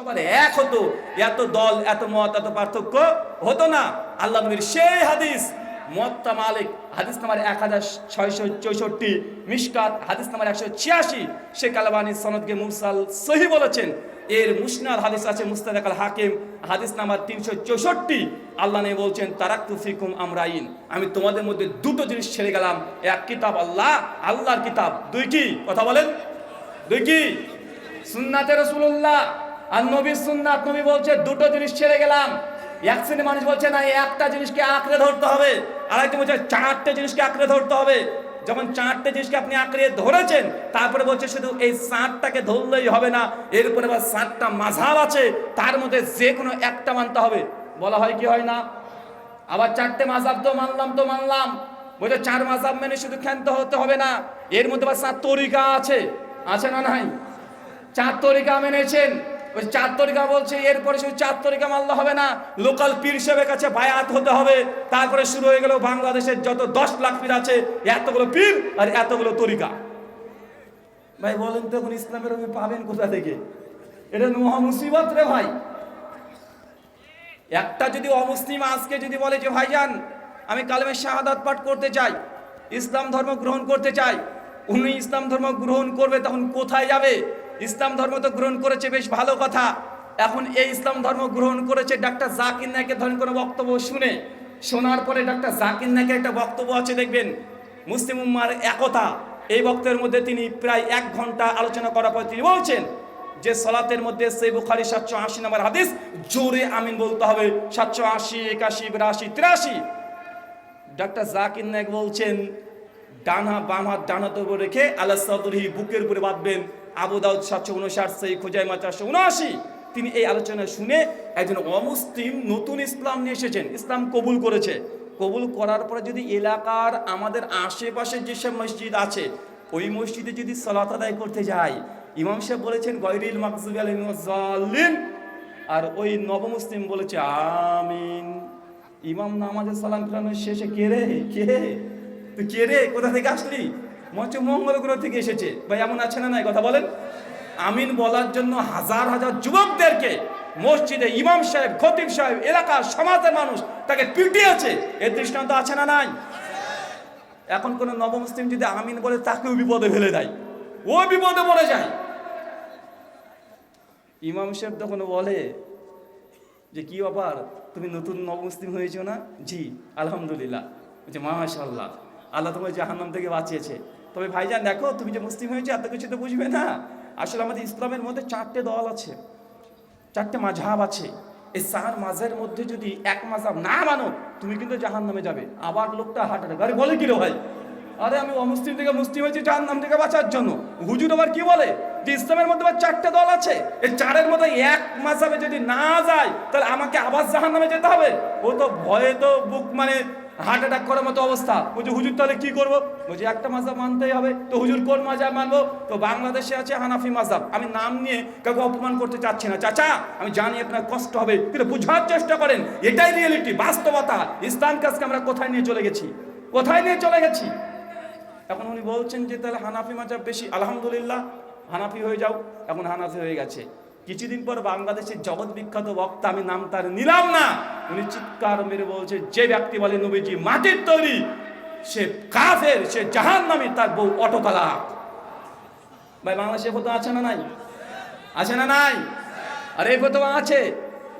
সবার এক হতো, এত দল, এত মত, এত পার্থক্য হতো না। আল্লাহ নবীর সেই হাদিস মত্তা মালিক, হাদিস নাম্বার এক হাজার ছয়শো চৌষট্টি মিসকাত হাদিস নাম্বার একশো ছিয়াশি শেখ আলবানী সনদকে মুরসাল সহি বলেছেন। এর মুসনাদ হাদিস আছে মুস্তাদাক আল হাকিম, হাদিস নাম্বার তিনশো চৌষট্টি। আল্লাহ নেই বলছেন, তারাক্তু ফিকুম আমরাইন। আমি তোমাদের মধ্যে দুটো জিনিস ছেড়ে গেলাম। এক কিতাব আল্লাহ, আল্লাহর কিতাব। দুই কি? কথা বলেন। দুই কি? সুন্নাতে রসুল্লাহ আর নবী সুন্নাত, নবী বলছে, দুটো জিনিস ছেড়ে গেলাম। এক শ্রেণি মানুষ বলছে, না, এই একটা জিনিসকে আঁকড়ে ধরতে হবে। আর আরেকটা বলছে, চারটে জিনিসকে আঁকড়ে ধরতে হবে। যখন চারটে জিনিসকে আপনি আঁকড়ে ধরেছেন, তারপরে বলছে শুধু এই সাতটাকে ধরলেই হবে না, এরপরে আবার সাতটা মাঝাব আছে, তার মধ্যে যে কোনো একটা মানতে হবে। বলা হয় কি হয় না? আবার চারটে মাঝাব তো মানলাম তো মানলাম। বলছে, চার মাঝাব মেনে শুধু ক্ষান্ত হতে হবে না, এর মধ্যে আবার সাত তরিকা আছে। আছে না নাই? চার তরিকা মেনেছেন ওই চার তরিকা বলছে, এরপরে শুধু চার তরিকা মানলে হবে না। লোকাল পীর সাহেবের কাছে বায়াত হতে হবে। তারপরে শুরু হয়ে গেল বাংলাদেশের যত দশ লাখ পীর আছে, এতগুলো পীর আর এতগুলো তরিকা। ভাই, বলেন তো এখন ইসলামের আমি পাবেন কোথা থেকে? এটা মহা মুসিবত রে ভাই। একটা যদি অমুসলিম আজকে যদি বলে যে ভাইজান আমি কালেমের শাহাদাত পাঠ করতে চাই, ইসলাম ধর্ম গ্রহণ করতে চাই, উনি ইসলাম ধর্ম গ্রহণ করবে তখন কোথায় যাবে? ইসলাম ধর্ম তো গ্রহণ করেছে, বেশ ভালো কথা। এখন এই ইসলাম ধর্ম গ্রহণ করেছে, ডাক্তার জাকির নায়কের ধরেন কোনো বক্তব্য শুনে। শোনার পরে ডাক্তার জাকির নায়কের একটা বক্তব্য আছে, দেখবেন, মুসলিম উম্মার একতা। এই বক্তব্যের মধ্যে তিনি প্রায় এক ঘণ্টা আলোচনা করার পর তিনি বলছেন যে, সলাতের মধ্যে সেই বুখারি সাতশো আশি নম্বর হাদিস, জোরে আমিন বলতে হবে। সাতশো আশি, একাশি, বিরাশি, তিরাশি। ডাক্তার জাকির নায়ক বলছেন ডানা বাম ডানাতে উপর রেখে আল্লাহ বুকের উপরে বাঁধবেন। আবু দাউদ সাতশো উনষাট সেই খোজাইমা চারশো উনআশি। তিনি এই আলোচনা শুনে একজন অমুসলিম নতুন ইসলাম নিয়ে এসেছেন। ইসলাম কবুল করেছে। কবুল করার পরে যদি এলাকার আমাদের আশেপাশে যেসব মসজিদ আছে, ওই মসজিদে যদি সলাত আদায় করতে যাই, ইমাম সাহেব বলেছেন গৈরিল মাকজুব আলিম আর ওই নবমুসলিম বলেছে, আমিন। ইমাম নামাজের সালাম ফিরানোর শেষে কে রে? কে তুই কে রে? কোথা থেকে আসলি? মঞ্চ মঙ্গল গ্রহ থেকে এসেছে। ভাই, এমন আছে না নাই? কথা বলেন। আমিন বলার জন্য হাজার হাজার যুবকদেরকে মসজিদে ইমাম সাহেব, খতিব সাহেব, এলাকার সমাজের মানুষ তাকে পিটিয়েছে। এর দৃষ্টান্ত আছে না নাই? এখন কোন নবমুসলিম যদি আমিন বলে, তাকেও বিপদে ফেলে দেয়। ও বিপদে পড়ে যায়। ইমাম সাহেব তখন বলে যে, কি ব্যাপার? তুমি নতুন নবমুসলিম হয়েছো না? জি, আলহামদুলিল্লাহ। মাশাল্লাহ আল্লাহ তোমার জাহান্নাম থেকে বাঁচিয়েছে। তবে ভাইজান, দেখো, তুমি যে মুসলিম হয়েছে, এত কিছু তো বুঝবে না। আসলে আমাদের ইসলামের মধ্যে চারটে দল আছে, চারটে মাঝাব আছে। এই চার মাঝের মধ্যে যদি এক মাঝাব না মানো, তুমি কিন্তু জাহান নামে যাবে। আবার লোকটা অ্যাটাক আরে বলে কি রে ভাই? আরে আমি অমুসলিম থেকে মুসলিম হয়েছি জাহান নাম থেকে বাঁচার জন্য। হুজুর আবার কি বলে? যে ইসলামের মধ্যে আবার চারটে দল আছে। এই চারের মধ্যে এক মাঝহাবে যদি না যায়, তাহলে আমাকে আবার জাহান নামে যেতে হবে। ও তো ভয়ে তো বুক মানে হার্ট অ্যাটাক করার মতো অবস্থা। বলছে, হুজুর, তাহলে কি করব? বলছে, একটা মাজাব মানতেই হবে। তো হুজুর, কোন মাজাব মানবো? তো বাংলাদেশে আছে হানাফি মাজাব। আমি নাম নিয়ে কাউকে অপমান করতে চাচ্ছি না। চাচা, আমি জানি আপনার কষ্ট হবে, কিন্তু বুঝার চেষ্টা করেন, এটাই রিয়েলিটি বাস্তবতা। ইসলাম কাজকে আমরা কোথায় নিয়ে চলে গেছি? কোথায় নিয়ে চলে গেছি? এখন উনি বলছেন যে, তাহলে হানাফি মাজাব বেশি। আলহামদুলিল্লাহ, হানাফি হয়ে যাও। এখন হানাফি হয়ে গেছে। কিছুদিন পর বাংলাদেশের জগৎ বিখ্যাত বক্তা আমি নাম তার নিলাম না। উনি চিৎকার মেরে বলছে, যে ব্যক্তি বলে নবীজি মাটির তৈরি, সে কাফের, সে জাহান নামে তার বউ অটোতলা ভাই, বাংলাদেশে ফটো আছে না নাই? আছে না নাই? আরে এই ফটো আছে।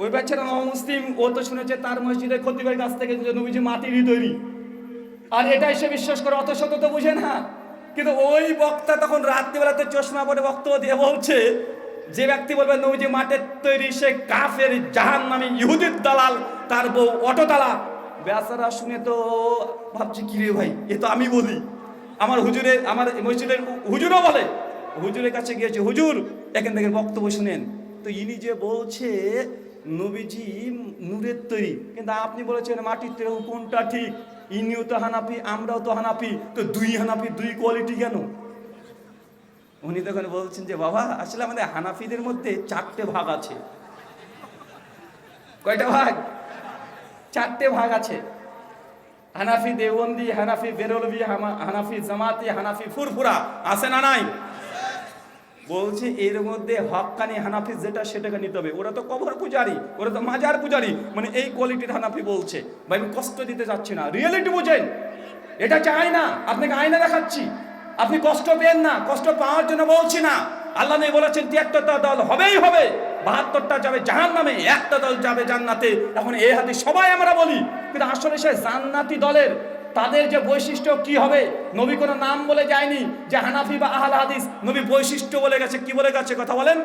ওই বাচ্চারা মুসলিম ও তো শুনেছে তার মসজিদে খতিবের কাছ থেকে যে নবীজি মাটিরই তৈরি। আর এটাই সে বিশ্বাস করে অত শত তো বুঝে না। কিন্তু ওই বক্তা তখন রাত্রিবেলাতে চশমা পরে বক্তব্য দিয়ে বলছে যে ব্যক্তি বলবে নবীজি মাটির তৈরি সে কাফের জাহান নামে ইহুদির দালাল, তার বউ অটোতালা। বেচারা শুনে তো ভাবছি কি রে ভাই, এ তো আমি বলি। আমার হুজুরে, আমার মসজিদের হুজুরও বলে, হুজুরের কাছে গিয়েছে, হুজুর, এখান থেকে বক্তব্য শুনেন। তো ইনি যে বলছে, নবীজি নূরের তৈরি। কিন্তু আপনি বলেছেন, মাটির তৈরি, কোনটা ঠিক? ইনিও তো হানাপি আমরাও তো হানাপি তো দুই হানাপি দুই কোয়ালিটি কেন? উনি তখন বলছেন যে, বাবা, আসলে আমাদের হানাফিদের মধ্যে চারটে ভাগ আছে। কয়টা ভাগ? চারটে ভাগ আছে। হানাফি দেওবন্দি, হানাফি বেরলভি হামা- হানাফি জামাতি, হানাফি ফুরফুরা, আছে না নাই? বলছে, এর মধ্যে হক্কানি হানাফি যেটা সেটাকে নিতে হবে। ওরা তো কবর পূজারি, ওরা তো মাজার পূজারি। মানে এই কোয়ালিটির হানাফি বলছে। ভাই, আমি কষ্ট দিতে চাচ্ছি না। রিয়েলিটি বুঝেন। এটা চাই না। আপনাকে আয়না দেখাচ্ছি। আপনি কষ্ট পেন না, কষ্ট পাওয়ার জন্য বলছি না। আল্লাহ নেই বলেছেন তিয়াত্তরটা দল হবেই হবে, বাহাত্তরটা যাবে জাহান নামে একটা দল যাবে জান্নাতে। এখন এ হাতে সবাই আমরা বলি, কিন্তু আসলে সে জান্নাতি দলের তাদের যে বৈশিষ্ট্য কি হবে, নবী কোনো নাম বলে যায়নি যে হানাফি বা আহাল হাদিস। নবী বৈশিষ্ট্য বলে গেছে, কি বলে গেছে, কথা বলেন?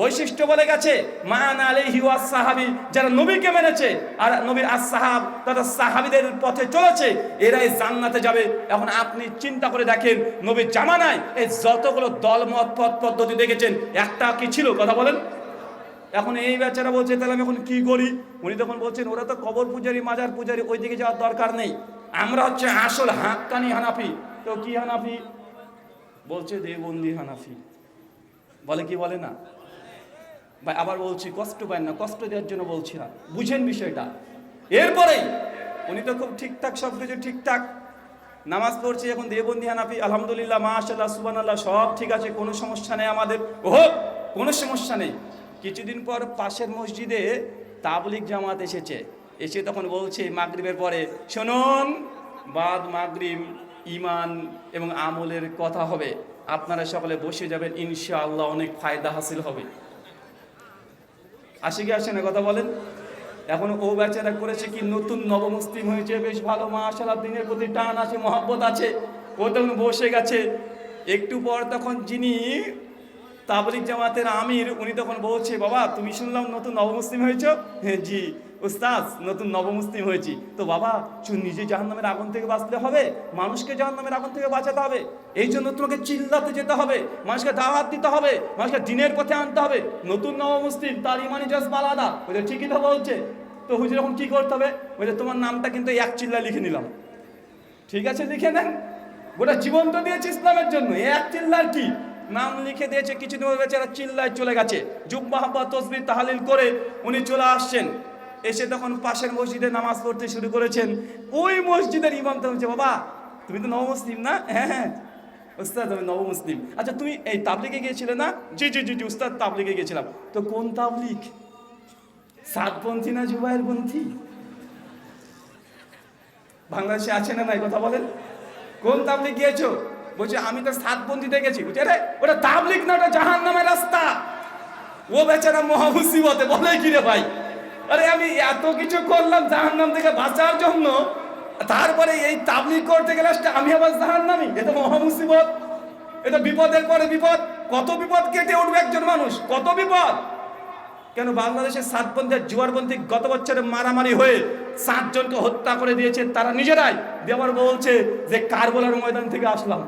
বৈশিষ্ট্য বলে গেছে মান আলাইহি ওয়াস সাহাবি যারা নবীকে মেনেছে আর নবীর আস সাহাব তারা সাহাবিদের পথে চলেছে, এরাই জান্নাতে যাবে। এখন আপনি চিন্তা করে দেখেন, নবীর জামানায় এই যতগুলো দলমত পথ, পদ্ধতি দেখেছেন, একটা কি ছিল? কথা বলেন। এখন এই বেচারা বলছে, তাহলে আমি এখন কি করি? উনি তখন বলছেন, ওরা তো কবর পূজারি, মাজার পূজারি ওই দিকে যাওয়ার দরকার নেই। আমরা হচ্ছে আসল হাক্কানি হানাফি। তো কি হানাফি? বলছে দেবন্দি হানাফি। বলে কি বলে না? ভাই, আবার বলছি, কষ্ট পায় না, কষ্ট দেওয়ার জন্য বলছি না। বুঝেন বিষয়টা। এরপরেই, উনি তো খুব ঠিকঠাক সব কিছু ঠিকঠাক। নামাজ পড়ছি, এখন দেবন্দি হানাফি, আলহামদুলিল্লাহ মাশাল্লাহ সুবান আল্লাহ সব ঠিক আছে, কোনো সমস্যা নেই আমাদের। ওহ, কোনো সমস্যা নেই। কিছুদিন পর পাশের মসজিদে তাবলিক জামাত এসেছে। এসে তখন বলছে, মাগরিবের পরে, শুনুন, বাদ মাগরিব ইমান এবং আমলের কথা হবে। আপনারা সকলে বসে যাবেন, ইনশাআল্লাহ অনেক ফায়দা হাসিল হবে। আসে কি আসে না, কথা বলেন। এখন ও বেচারা করেছে কি, নতুন নবমুসলিম হয়েছে, বেশ ভালো মাশাল্লাহ দিনের প্রতি টান আছে, মহব্বত আছে। ও তখন বসে গেছে। একটু পর তখন যিনি তাবলিক জামাতের আমির, উনি তখন বলছে, বাবা, তুমি শুনলাম নতুন নবমুসলিম হয়েছ? হ্যাঁ জি। উস্তাজ নতুন নবমুসলিম হয়েছি। তো বাবা, চুন নিজে জাহান্নামের আগুন থেকে বাঁচতে হবে, মানুষকে জাহান্নামের আগুন থেকে বাঁচাতে হবে। এই জন্য তোমাকে চিল্লাতে যেতে হবে, মানুষকে দাওয়াত দিতে হবে, মানুষকে দিনের পথে আনতে হবে। নতুন নবমুসলিম তার ইমানি জাস আলাদা। ওই ঠিকই তো বলছে। তো হুজুর এখন কি করতে হবে? ওই তোমার নামটা কিন্তু এক চিল্লা লিখে নিলাম। ঠিক আছে, লিখে নেন। গোটা জীবন তো দিয়েছে ইসলামের জন্য এক চিল্লার কি? নাম লিখে দিয়েছে, কিছুদিন বেচারা চিল্লায় চলে গেছে। যুগ মাহাব্বা, তসবির, তাহালিল করে উনি চলে আসছেন। এসে তখন পাশের মসজিদে নামাজ পড়তে শুরু করেছেন। ওই মসজিদের ইমাম তো বলছে, বাবা, তুমি তো নবমুসলিম না? হ্যাঁ হ্যাঁ উস্তাদ আমি নবমুসলিম। আচ্ছা তুমি এই তাবলিগে গিয়েছিলে না? জি জি জি জি উস্তাদ তাবলিগে গিয়েছিলাম। তো কোন তাবলিগ? সাতপন্থী না জুবাইয়ের পন্থী? বাংলাদেশে আছে না নাই, কথা বলেন। কোন তাবলিগ গিয়েছো? বলছে, আমি তো সাতপন্থীতে গেছি। বুঝছে রে ওটা তাবলিগ না, ওটা জাহান নামের রাস্তা। ও বেচারা মহামুসিবতে বলে কি রে ভাই? আরে আমি এত কিছু করলাম জাহান নাম থেকে বাঁচার জন্য, তারপরে এই তাবলিগ করতে গেলে আমি আবার জাহান নামি এটা মহামুসিবত। এটা বিপদের পরে বিপদ। কত বিপদ কেটে উঠবে একজন মানুষ? কত বিপদ? কেন বাংলাদেশের সাতপন্থী জুয়ারপন্থী গত বছরে মারামারি হয়ে সাতজনকে হত্যা করে দিয়েছে তারা নিজেরাই। আবার বলছে যে কারবালার ময়দান থেকে আসলাম।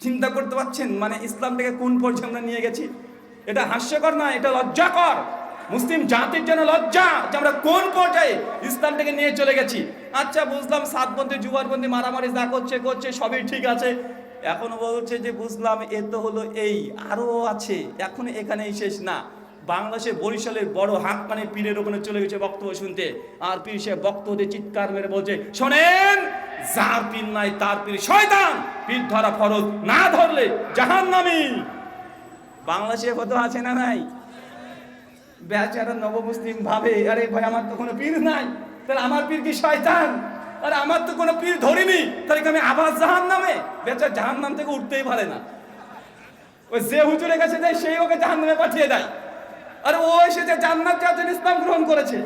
চিন্তা করতে পারছেন? মানে ইসলাম ইসলামটাকে কোন পর্যায়ে আমরা নিয়ে গেছি? এটা হাস্যকর না, এটা লজ্জাকর। মুসলিম জাতির জন্য লজ্জা যে আমরা কোন পর্যায়ে ইসলামটাকে নিয়ে চলে গেছি। আচ্ছা বুঝলাম সাতবন্দি জুয়ারবন্দি মারামারি, যা করছে করছে, সবই ঠিক আছে। এখন বলছে যে, বুঝলাম এ তো হলো এই, আরও আছে, এখন এখানেই শেষ না। বাংলাদেশে বরিশালের বড় হাত মানে পীরের ওখানে চলে গেছে বক্তব্য শুনতে। আর পীর সে বক্তব্য চিৎকার মেরে বলছে, শোনেন, যার পীর নাই, তার পীর শয়তান। পীর ধরা ফরজ, না ধরলে জাহান্নামী। বাংলাদেশে কত আছে না নাই? বেচারা নবমুসলিম ভাবে। আরে ভাই, আমার তো কোনো পীর নাই। তাহলে আমার পীর কি শয়তান? আরে আমার তো কোনো পীর ধরিনি। তাহলে আমি আবার জাহান নামে বেচার জাহান নাম থেকে উঠতেই পারে না। ওই যে হুজুরের কাছে যায়, সেই ওকে জাহান নামে পাঠিয়ে দেয়। আরে ও এসেছে জান্নাত যাওয়ার ইসলাম গ্রহণ করেছে।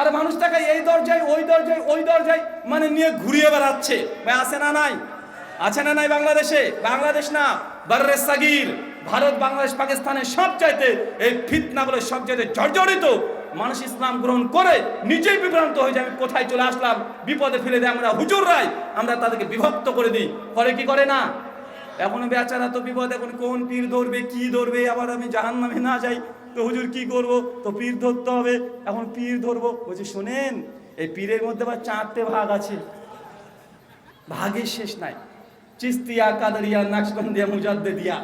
আর মানুষটাকে এই দরজায়, ওই দরজায় ওই দরজায় মানে নিয়ে ঘুরিয়ে বেড়াচ্ছে। ভাই, আছে না নাই? আছে না নাই বাংলাদেশে? বাংলাদেশ না, বার্রে সাগির। ভারত, বাংলাদেশ, পাকিস্তানের সব চাইতে এই ফিতনা বলে সব চাইতে জর্জরিত মানুষ ইসলাম গ্রহণ করে নিজেই বিভ্রান্ত হয়ে যায়, আমি কোথায় চলে আসলাম, বিপদে ফেলে দেয় আমরা হুজুর হুজুররাই আমরা তাদেরকে বিভক্ত করে দিই। করে কি করে না? এখনও বেচারা তো বিপদ, এখন কোন পীর ধরবে, কি ধরবে, আবার আমি জাহান নামে না যাই, তো হুজুর কি করব? তো পীর ধরতে হবে, এখন পীর ধরবো। বলছি, শোনেন, এই পীরের মধ্যে আবার চারটে ভাগ আছে। ভাগের শেষ নাই। চিস্তিয়া, কাদারিয়া, নাকশবন্দিয়া মুজাদ্দে দিয়া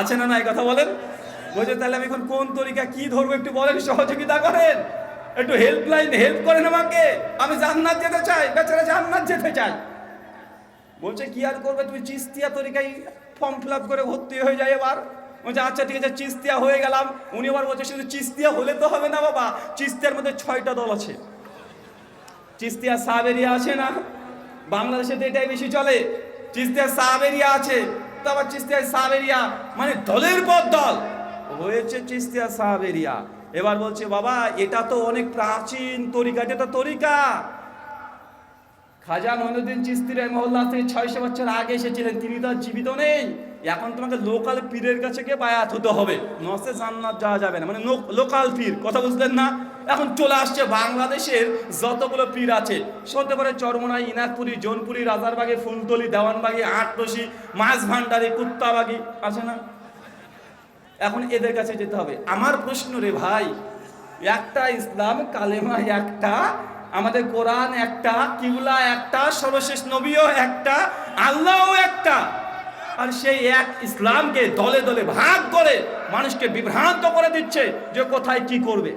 আছে না না, এই কথা বলেন? বলছে, তাহলে আমি এখন কোন তরিকা, কি ধরবো একটু বলেন, সহযোগিতা করেন। একটু হেল্পলাইন হেল্প করেন আমাকে। আমি জান্নাত যেতে চাই, বেচারা জান্নাত যেতে চাই বলছে, কি আর করবে? তুমি চিস্তিয়া তরিকাই ফর্ম ফিল করে ভর্তি হয়ে যায় এবার। বলছে আচ্ছা ঠিক আছে, চিস্তিয়া হয়ে গেলাম। উনি আবার বলছে, শুধু চিস্তিয়া হলে তো হবে না বাবা, চিস্তিয়ার মধ্যে ছয়টা দল আছে। চিস্তিয়া সাবেরিয়া আছে না? বাংলাদেশে তো এটাই বেশি চলে। চিস্তিয়া সাবেরিয়া আছে তো চিস্তিয়া সাবেরিয়া মানে দলের পর দল। হয়েছে চিস্তিয়া সাবেরিয়া। এবার বলছে, বাবা, এটা তো অনেক প্রাচীন তরিকা, এটা তরিকা। খাজা মহিনুদ্দিন চিস্তির মহল্লা থেকে ছয়শো বছর আগে এসেছিলেন। তিনি তো জীবিত নেই। এখন তোমাকে লোকাল পীরের কাছে গিয়ে বায়াত হতে হবে। নসে জান্নাত যাওয়া যাবে না। মানে লোকাল পীর, কথা বুঝলেন না? এখন চলে আসছে বাংলাদেশের যতগুলো পীর আছে। হতে পারে চরমনাই, ইনাকপুরি, জোনপুরি, রাজারবাগে, ফুলতলি, দেওয়ানবাগি আটরসি মাছ ভান্ডারি, কুত্তাবাগি, আছে না? এখন এদের কাছে যেতে হবে। আমার প্রশ্ন রে ভাই, একটা ইসলাম কালেমা একটা, আমাদের কোরআন একটা, কিবলা একটা, সর্বশেষ নবীও একটা, আল্লাহও একটা। আর সেই এক ইসলামকে দলে দলে ভাগ করে মানুষকে বিভ্রান্ত করে দিচ্ছে যে কোথায় কি করবে।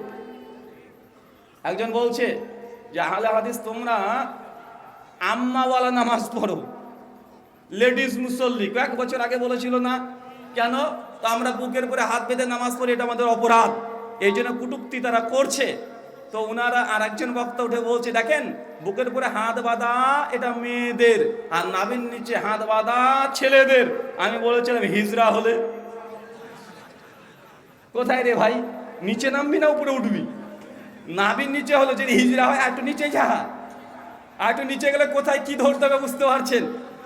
একজন বলছে যে, আহলে হাদিস তোমরা আম্মাওয়ালা নামাজ পড়ো, লেডিস মুসল্লি। কয়েক বছর আগে বলেছিল না? কেন? তো আমরা বুকের উপরে হাত বেঁধে নামাজ পড়ি, এটা আমাদের অপরাধ। এই জন্য কুটুক্তি তারা করছে। তো ওনারা আর একজন বক্তা উঠে বলছে, দেখেন, বুকের উপরে হাত বাঁধা এটা মেয়েদের আর নাবিন নিচে হাত বাঁধা ছেলেদের। আমি বলেছিলাম, হিজরা হলে। কোথায় রে ভাই? নিচে নামবি না উপরে উঠবি? নাবিন নিচে হলো যদি হিজরা হয় একটু নিচে যা। আর একটু নিচে গেলে কোথায় কি ধরতে হবে বুঝতে পারছেন?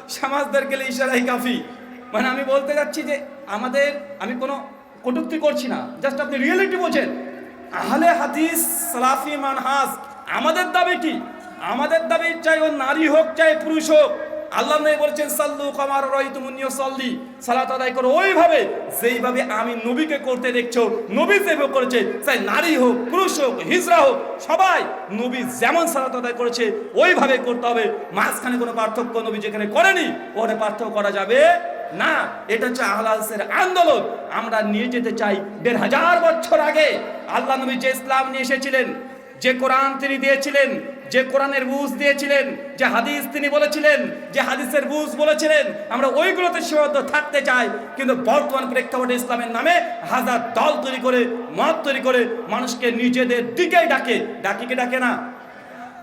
সমাজদার গেলে ইশারাই কাফি। মানে আমি বলতে যাচ্ছি যে, আমাদের, আমি কোনো কটুক্তি করছি না। জাস্ট আপনি রিয়েলিটি বোঝেন। আহলে হাদিস, সালাফি মানহাস আমাদের দাবি কি? আমাদের দাবি চাই ও নারী হোক, চাই পুরুষ হোক। আল্লাহ নবী বলছেন, সাল্লু কামার রাইতুমুনিয় সাল্লি সালাত আদায় করো ওইভাবে, যেইভাবে আমি নবীকে করতে দেখছ, নবী যেভাবে করেছে, চাই নারী হোক, পুরুষ হোক, হিজরা হোক, সবাই নবী যেমন সালাত আদায় করেছে, ওইভাবে করতে হবে। মাঝখানে কোনো পার্থক্য নবী যেখানে করেনি, ওখানে পার্থক্য করা যাবে না, এটা হচ্ছে আহলাসের আন্দোলন। আমরা নিয়ে যেতে চাই দেড় হাজার বছর আগে আল্লাহ নবী যে ইসলাম নিয়ে এসেছিলেন, যে কোরআন তিনি দিয়েছিলেন, যে কোরআনের বুঝ দিয়েছিলেন, যে হাদিস তিনি বলেছিলেন, যে হাদিসের বুঝ বলেছিলেন, আমরা ওইগুলোতে সীমাবদ্ধ থাকতে চাই। কিন্তু বর্তমান প্রেক্ষাপটে ইসলামের নামে হাজার দল তৈরি করে, মত তৈরি করে মানুষকে নিজেদের দিকেই ডাকে। ডাকিকে ডাকে না?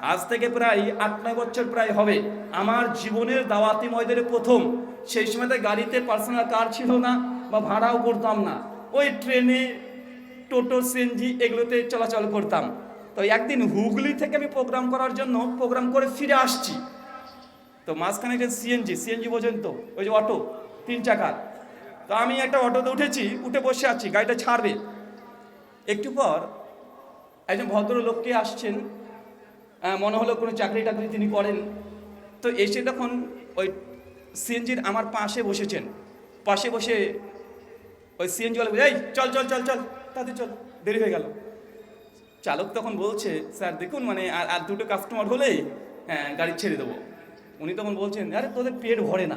আজ থেকে প্রায় আট, নয় বছর প্রায় হবে। আমার জীবনের দাওয়াতি ময়দানে প্রথম। সেই সময়তে গাড়িতে পার্সোনাল কার ছিল না বা ভাড়াও করতাম না। ওই ট্রেনে, টোটো, সিএনজি এগুলোতে চলাচল করতাম। তো একদিন হুগলি থেকে আমি প্রোগ্রাম করার জন্য প্রোগ্রাম করে ফিরে আসছি। তো মাঝখানে একটা সিএনজি সিএনজি বোঝেন তো, ওই যে অটো, তিন চাকার। তো আমি একটা অটোতে উঠেছি, উঠে বসে আছি, গাড়িটা ছাড়বে। একটু পর একজন ভদ্রলোককে আসছেন মনে হলো কোনো চাকরি টাকরি তিনি করেন। তো এসে তখন ওই সিএনজির আমার পাশে বসেছেন। পাশে বসে ওই সিএনজি বলে, এই, চল চল চল চল তাতে চল, দেরি হয়ে গেল। চালক তখন বলছে, স্যার, দেখুন মানে আর আর দুটো কাস্টমার হলেই হ্যাঁ গাড়ি ছেড়ে দেবো। উনি তখন বলছেন, আরে, তোদের পেট ভরে না।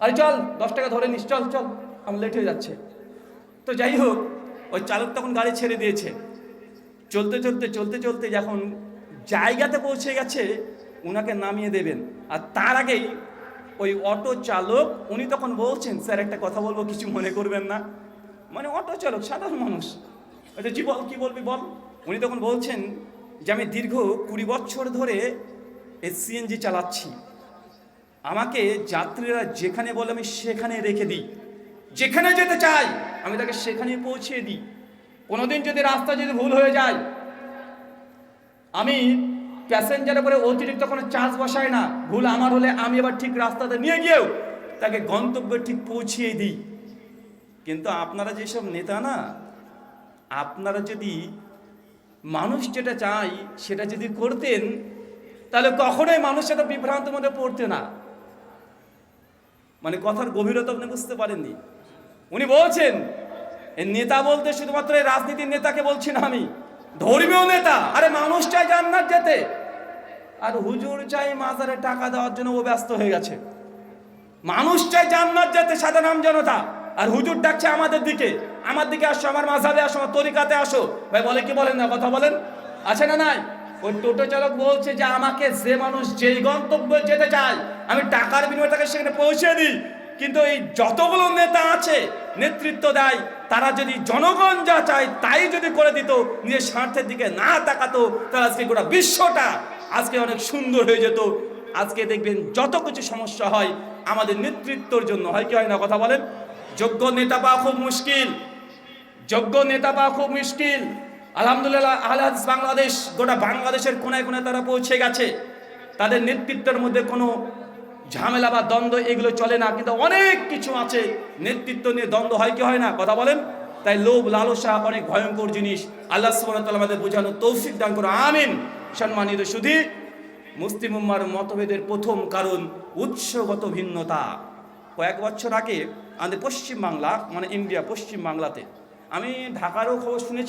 আরে, চল, দশ টাকা ধরে নিস, চল চল, আমার লেট হয়ে যাচ্ছে। তো যাই হোক, ওই চালক তখন গাড়ি ছেড়ে দিয়েছে। চলতে চলতে চলতে চলতে যখন জায়গাতে পৌঁছে গেছে ওনাকে নামিয়ে দেবেন। আর তার আগেই ওই অটো চালক, উনি তখন বলছেন, স্যার, একটা কথা বলব, কিছু মনে করবেন না। মানে অটো চালক, সাধারণ মানুষ। আচ্ছা জি, বল, কি বলবি, বল? উনি তখন বলছেন যে, আমি দীর্ঘ কুড়ি বছর ধরে এই সিএনজি চালাচ্ছি। আমাকে যাত্রীরা যেখানে বলে, আমি সেখানে রেখে দিই। যেখানে যেতে চাই, আমি তাকে সেখানে পৌঁছে দিই। কোনোদিন যদি রাস্তা যদি ভুল হয়ে যায় আমি প্যাসেঞ্জারের উপরে অতিরিক্ত কোনো চার্জ বসাই না। ভুল আমার হলে আমি এবার ঠিক রাস্তাতে নিয়ে গিয়েও তাকে গন্তব্যে ঠিক পৌঁছিয়ে দিই। কিন্তু আপনারা যেসব নেতা না, আপনারা যদি মানুষ যেটা চাই সেটা যদি করতেন, তাহলে কখনোই মানুষ সেটা বিভ্রান্তের মধ্যে পড়তে না। মানে কথার গভীরতা আপনি বুঝতে পারেননি। উনি বলছেন নেতা বলতে শুধুমাত্র রাজনীতির নেতাকে বলছি না আমি। ধর্মীয় নেতা, আরে মানুষ চাই জান্নাত যেতে। আর হুজুর চাই মাজারে টাকা দেওয়ার জন্য ও ব্যস্ত হয়ে গেছে। মানুষ চাই জান্নাত যেতে সাধারণ জনতা। আর হুজুর ডাকছে আমাদের দিকে। আমার দিকে আসো, আমার মাঝাবে আসো, আমার তরিকাতে আসো। ভাই, বলে কি বলেন না, কথা বলেন? আছে না নাই? ওই টোটো চালক বলছে যে, আমাকে যে মানুষ যেই গন্তব্যে যেতে চায়, আমি টাকার বিনিময়ে তাকে সেখানে পৌঁছে দিই। কিন্তু এই যতগুলো নেতা আছে, নেতৃত্ব দেয়, তারা যদি জনগণ যা চায় তাই যদি করে দিত, নিজের স্বার্থের দিকে না তাকাতো, তাহলে আজকে গোটা বিশ্বটা আজকে অনেক সুন্দর হয়ে যেত। আজকে দেখবেন যত কিছু সমস্যা হয়, আমাদের নেতৃত্বর জন্য। হয় কি, হয় না, কথা বলেন? যোগ্য নেতা পাওয়া খুব মুশকিল। যোগ্য নেতা পাওয়া খুব মুশকিল। আলহামদুলিল্লাহ, আহলে হাদিস বাংলাদেশ, গোটা বাংলাদেশের কোনায় কোনায় তারা পৌঁছে গেছে। তাদের নেতৃত্বের মধ্যে কোনো ঝামেলা বা দ্বন্দ্ব, এগুলো চলে না, কিন্তু অনেক কিছু আছে। নেতৃত্ব নিয়ে দ্বন্দ্ব হয়, কি হয় না? কথা বলেন। তাই লোভ, লালসা, অনেক ভয়ঙ্কর জিনিস। আল্লাহ আমাদের বোঝানো তৌফিক দান করো আমিন। সম্মানিত সুধী, মুসলিম উম্মার মতভেদের প্রথম কারণ, উৎসগত ভিন্নতা। কয়েক বছর আগে আমাদের পশ্চিম বাংলা মানে ইন্ডিয়া পশ্চিম বাংলাতে আমি ঢাকারও খবর শুনেছি।